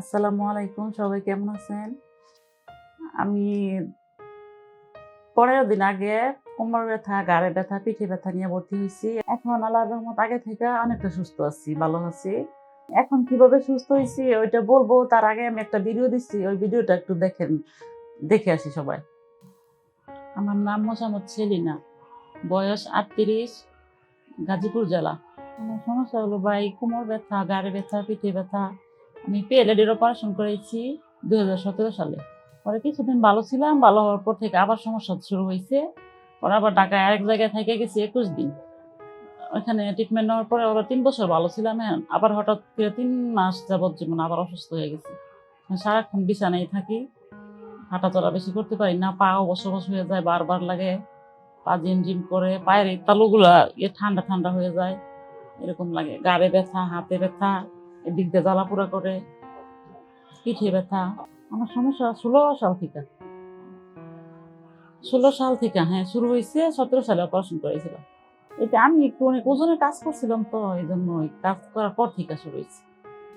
আসসালামু আলাইকুম, সবাই কেমন আছেন? আমি পনেরো দিন আগে কোমর ব্যথা, গাড়ে ব্যথা, পিঠে ব্যথা নিয়ে ভর্তি হয়েছি। এখন আল্লাহ রহমত, আগে থেকে অনেকটা সুস্থ আছি, ভালো আছি। এখন কীভাবে সুস্থ হয়েছি ওইটা বলব, তার আগে আমি একটা ভিডিও দিচ্ছি ওই ভিডিওটা একটু দেখেন, দেখে আসি সবাই। আমার নাম মোসামত সেলিনা, বয়স আটত্রিশ, গাজীপুর জেলা। সমস্যা হলো ভাই? কোমর ব্যথা, গাড়ে ব্যথা, পিঠে ব্যথা আমি পিএলএডির অপারেশন করেছি দু হাজার সতেরো সালে। পরে কিছুদিন ভালো ছিলাম, ভালো হওয়ার পর থেকে আবার সমস্যা শুরু হয়েছে। পরে আবার ঢাকায় আরেক জায়গায় থেকে গেছি একুশ দিন। ওখানে ট্রিটমেন্ট নেওয়ার পরে ওরা তিন বছর ভালো ছিলাম হ্যাঁ। আবার হঠাৎ করে তিন মাস যাবৎ জীবন আবার অসুস্থ হয়ে গেছি। সারাক্ষণ বিছানায় থাকি, হাঁটাচলা বেশি করতে পারি না পা অবশ্য হয়ে যায়, বারবার লাগে। পা জিম জিম করে, পায়ের তালুগুলা ইয়ে ঠান্ডা ঠান্ডা হয়ে যায়, এরকম লাগে। গাড়ে ব্যথা, হাতে ব্যথা। এদিক জ্বালা পোড়া করে, পিঠে ব্যথা। আমার সমস্যা ষোলো সাল থেকে। ষোলো সাল থেকে হ্যাঁ শুরু হয়েছে, সতেরো সালে অপারেশন করেছিলাম এটা আমি একটু অনেক ওজনের কাজ করছিলাম তো এই জন্য কাজ করার পর থেকে শুরু হয়েছে।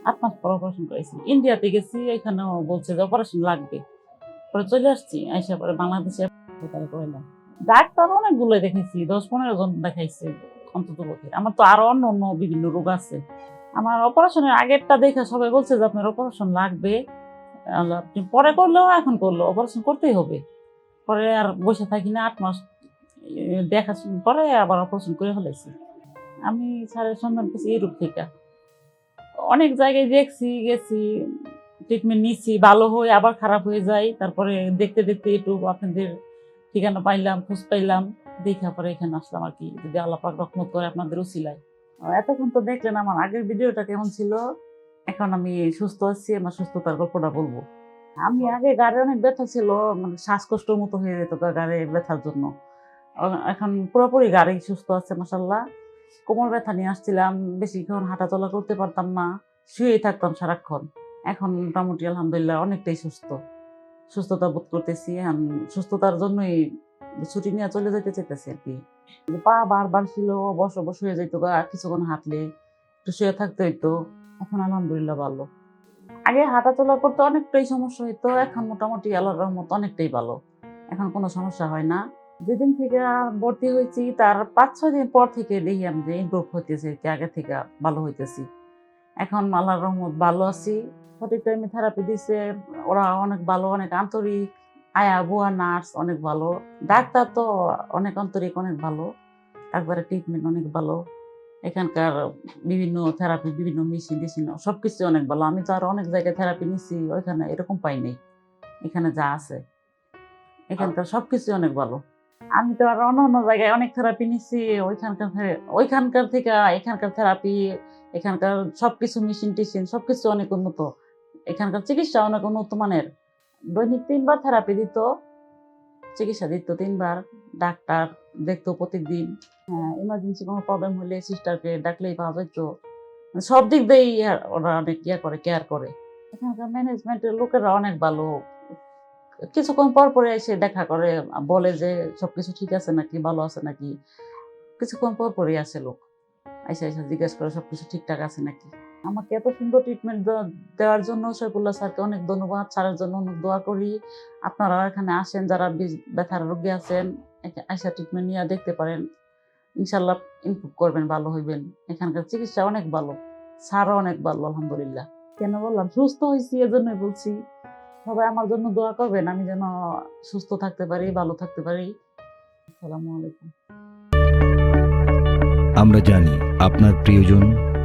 আট মাস পর অপারেশন করেছি। ইন্ডিয়াতে গেছি, এখানেও বলছে যে অপারেশন লাগবে। পরে চলে আসছি, আইসা পরে বাংলাদেশে তারা করলাম ডাক্তার অনেকগুলো দেখেছি, দশ পনেরো জন দেখাইছে অন্তত পক্ষে আমার তো আরও অন্য অন্য বিভিন্ন রোগ আছে। আমার অপারেশনের আগেরটা দেখে সবাই বলছে যে আপনার অপারেশন লাগবে। আপনি পরে করলেও এখন করল অপারেশন করতেই হবে। পরে আর বসে থাকি না, আট মাস দেখা পরে আবার অপারেশন করে ফেলেছি আমি স্যারের সন্ধান পেয়েছি ইউরোপ থেকে। অনেক জায়গায় দেখছি, গেছি ট্রিটমেন্ট নিচ্ছি, ভালো হয়ে আবার খারাপ হয়ে যায় তারপরে দেখতে দেখতে একটু আপনাদের ঠিকানা পাইলাম, খোঁজ পাইলাম, দেখা পরে এখানে আসলাম আর কি। যদি আল্লাহ পাক রহমত করে আপনাদের উসিলায় এতক্ষণ তো দেখলেন আমার আগের ভিডিওটা কেমন ছিল? এখন আমি সুস্থ আছি আমার সুস্থতার গল্পটা বলব। আমি আগে গাড়ি অনেক ব্যথা ছিল মানে শ্বাসকষ্টর মতো হয়ে যেত গাড়ি ব্যথার জন্য। এখন পুরোপুরি গাড়ি সুস্থ আছে মাসাল্লাহ কোমর ব্যথা নিয়ে আসছিলাম বেশিক্ষণ হাঁটাচলা করতে পারতাম না শুয়েই থাকতাম সারাক্ষণ। এখন মোটামুটি আলহামদুলিল্লাহ অনেকটাই সুস্থ। সুস্থতা বোধ করতেছি সুস্থতার জন্যই ছুটি নিয়ে চলে যেতে চাইতেছি আর কি। পা বারবার ছিল, বসে বসে হয়ে যেত কিছুক্ষণ হাঁটলে, একটু শুয়ে থাকতে হইতো। এখন আলহামদুলিল্লাহ ভালো। আগে হাঁটা চলা করতে অনেকটাই সমস্যা হইতো, এখন মোটামুটি আল্লাহর রহমত অনেকটাই ভালো। এখন কোনো সমস্যা হয় না। যেদিন থেকে ভর্তি হয়েছি, তার পাঁচ, ছয় দিন পর থেকে দেখি আমি যে ইমপ্রুভ হইতেছে কি, আগে থেকে ভালো হইতেছি। এখন আল্লাহর রহমত ভালো আছি। সঠিক টাইমে থেরাপি দিছে, ওরা অনেক ভালো, অনেক আন্তরিক। আয়া বুয়া, নার্স অনেক ভালো। ডাক্তার তো অনেক আন্তরিক, অনেক ভালো। ডাক্তারের ট্রিটমেন্ট অনেক ভালো। এখানকার বিভিন্ন থেরাপি বিভিন্ন মেশিন টেশিন সব কিছু অনেক ভালো। আমি তো আর অনেক জায়গায় থেরাপি নিছি, ওইখানে এরকম পাই নাই। এখানে যা আছে। এখানকার সব কিছু অনেক ভালো। আমি তো আর অন্য অন্য জায়গায় অনেক থেরাপি নিছি। ওইখানকার ওইখানকার থেকে, এখানকার থেরাপি এখানকার সব কিছু মেশিন টেশিন সব কিছু অনেক উন্নত। এখানকার চিকিৎসা অনেক উন্নত মানের। দৈনিক তিনবার থেরাপি দিত, চিকিৎসা দিত তিনবার, ডাক্তার দেখতো প্রত্যেকদিন হ্যাঁ ইমার্জেন্সি কোনো প্রবলেম হলে সিস্টারকে ডাকলেই পাওয়া যেত। মানে সব দিক দিয়েই ওরা অনেক ইয়া করে কেয়ার করে। এখানকার ম্যানেজমেন্টের লোকেরা অনেক ভালো। কিছুক্ষণ পর পরে এসে দেখা করে, বলে যে সবকিছু ঠিক আছে নাকি, ভালো আছে নাকি। কিছুক্ষণ পর পরই আসে লোক। আইসা আইসা জিজ্ঞেস করে সবকিছু ঠিকঠাক আছে নাকি। আমাকে এত সুন্দর ট্রিটমেন্ট দেওয়ার জন্য সৈফুল্লাহ স্যারকে অনেক ধন্যবাদ। স্যারের জন্য অনেক দোয়া করি। আপনারা এখানে আসেন, যারা ব্যথার রোগী আছেন আইসা ট্রিটমেন্ট নিয়ে দেখতে পারেন। ইনশাল্লাহ ইমপ্রুভ করবেন, ভালো হইবেন। এখানকার চিকিৎসা অনেক ভালো। স্যারও অনেক ভালো, আলহামদুলিল্লাহ। কেন বললাম? সুস্থ হয়েছি এজন্যই বলছি। সবাই আমার জন্য দোয়া করবেন, আমি যেন সুস্থ থাকতে পারি, ভালো থাকতে পারি। আসসালামু আলাইকুম। আমরা জানি আপনার প্রিয়জন